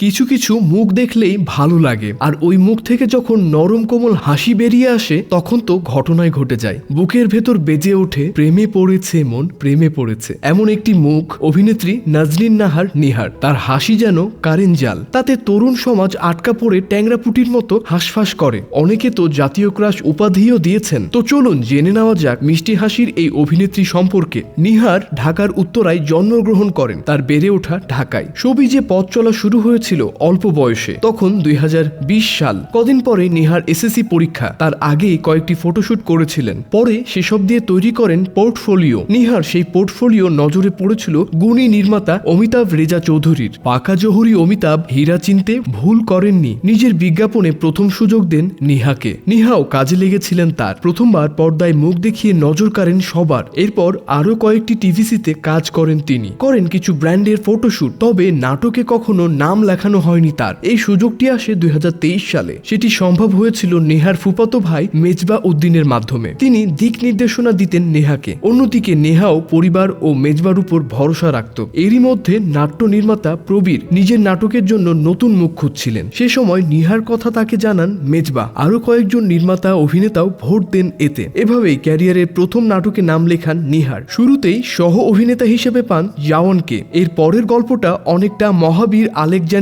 কিছু কিছু মুখ দেখলেই ভালো লাগে। আর ওই মুখ থেকে যখন নরম কোমল হাসি বেরিয়ে আসে, তখন তো ঘটনায় ঘটে যায়। বুকের ভেতর বেজে ওঠে, প্রেমে পড়েছে মন, প্রেমে পড়েছে। এমন একটি মুখ অভিনেত্রী নাজনীন নাহার নিহার। তার হাসি যেন কারেন জাল। তাতে তরুণ সমাজ আটকা পড়ে ট্যাংরাপুটির মতো হাঁসফাঁস করে। অনেকে তো জাতীয় ক্রাশ উপাধিও দিয়েছেন। তো চলুন জেনে নেওয়া যাক মিষ্টি হাসির এই অভিনেত্রী সম্পর্কে। নিহার ঢাকার উত্তরায় জন্মগ্রহণ করেন। তার বেড়ে ওঠা ঢাকায়। সবিজে পথ চলা শুরু হয়েছিল অল্প বয়সে। তখন দুই হাজার বিশ সাল। কদিন পরে নিহার এসএসসি পরীক্ষা। তার আগেই কয়েকটি ফটোশুট করেছিলেন। পরে সেসব দিয়ে তৈরি করেন পোর্টফোলিও। নিহার সেই পোর্টফোলিও নজরে পড়েছিল গুণী নির্মাতা অমিতাভ রেজা চৌধুরীর। পাকা জহুরি অমিতাভ হীরা চিনতে ভুল করেননি। নিজের বিজ্ঞাপনে প্রথম সুযোগ দেন নিহাকে। নিহাও কাজে লেগেছিলেন তার। প্রথমবার পর্দায় মুখ দেখিয়ে নজর কাড়েন সবার। এরপর আরও কয়েকটি টিভিসিতে কাজ করেন তিনি। করেন কিছু ব্র্যান্ডের ফটোশুট। তবে নাটকে কখনো নাম লেখানো হয়নি তার। এই সুযোগটি আসে দুই হাজার তেইশ সালে। সেটি সম্ভব হয়েছিল নেহার ফুফাতো ভাই মেজবা উদ্দিনের মাধ্যমে। তিনি দিক নির্দেশনা দিতেন নেহাকে। অন্যদিকে নেহাও পরিবার ও মেজবার উপর ভরসা রাখত। এরই মধ্যে নাট্য নির্মাতা প্রবীর নিজের নাটকের জন্য নতুন মুখ খুঁজছিলেন। সে সময় নিহার কথা তাকে জানান মেজবা। আরও কয়েকজন নির্মাতা অভিনেতাও ভোট দেন এতে। এভাবেই ক্যারিয়ারের প্রথম নাটকে নাম লেখান নিহার। শুরুতেই সহ অভিনেতা হিসেবে পান জাওয়ানকে এর পরের গল্পটা অনেকটা মহাবীর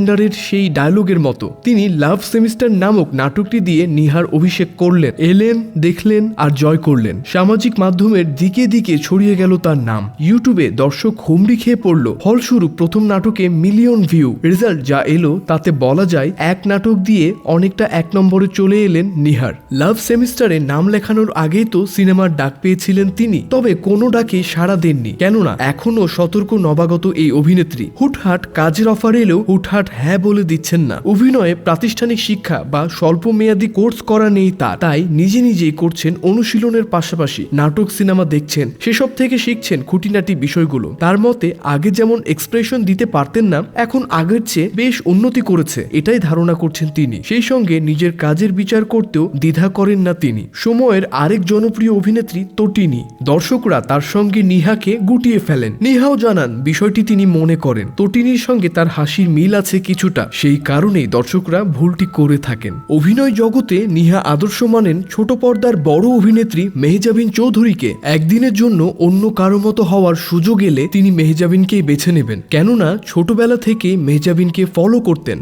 আলেকজান্ডারের সেই ডায়লগের মতো। তিনি লাভ সেমিস্টার নামক নাটকটি দিয়ে নিহার অভিষেক করলেন, এলেন, দেখলেন আর জয় করলেন। সামাজিক মাধ্যমের দিকে দিকে ছড়িয়ে গেল তার নাম। ইউটিউবে দর্শক হুমড়ি খেয়ে পড়ল। ফলস্বরূপ প্রথম নাটকে মিলিয়ন ভিউ রেজাল্ট যা এলো, তাতে বলা যায় এক নাটক দিয়ে অনেকটা এক নম্বরে চলে এলেন নিহার। লাভ সেমিস্টারে নাম লেখানোর আগেই তো সিনেমার ডাক পেয়েছিলেন তিনি। তবে কোনো ডাকে সাড়া দেননি। কেননা এখনও সতর্ক নবাগত এই অভিনেত্রী। হুটহাট কাজের অফার এলেও হুটহাট হ্যাঁ বলে দিচ্ছেন না। অভিনয়ে প্রাতিষ্ঠানিক শিক্ষা বা স্বল্প মেয়াদী কোর্স করা নেই তার। তাই নিজে নিজেই করছেন অনুশীলনের পাশাপাশি নাটক, সিনেমা দেখছেন। সেসব থেকে শিখছেন খুঁটিনাটি বিষয়গুলো। তার মতে, আগে যেমন এক্সপ্রেশন দিতে পারতেন না, এখন আগের চেয়ে বেশ উন্নতি করেছে, এটাই ধারণা করছেন তিনি। সেই সঙ্গে নিজের কাজের বিচার করতেও দ্বিধা করেন না তিনি। সময়ের আরেক জনপ্রিয় অভিনেত্রী তটিনী। দর্শকরা তার সঙ্গে নিহাকে গুটিয়ে ফেলেন। নিহাও জানান, বিষয়টি তিনি মনে করেন। তটিনীর সঙ্গে তার হাসির মিল আছে কিছুটা, সেই কারণেই দর্শকরা ভুলটি করে থাকেন। অভিনয় জগতে নিহা আদর্শ মানেন ছোট পর্দার বড় অভিনেত্রী মেহজাবিন চৌধুরীকে। একদিনের জন্য অন্য কারও মতো হওয়ার সুযোগ এলে তিনি মেহজাবিনকেই বেছে নেবেন। কেননা, ছোটবেলা থেকে মেহজাবিনকে ফলো করতেন।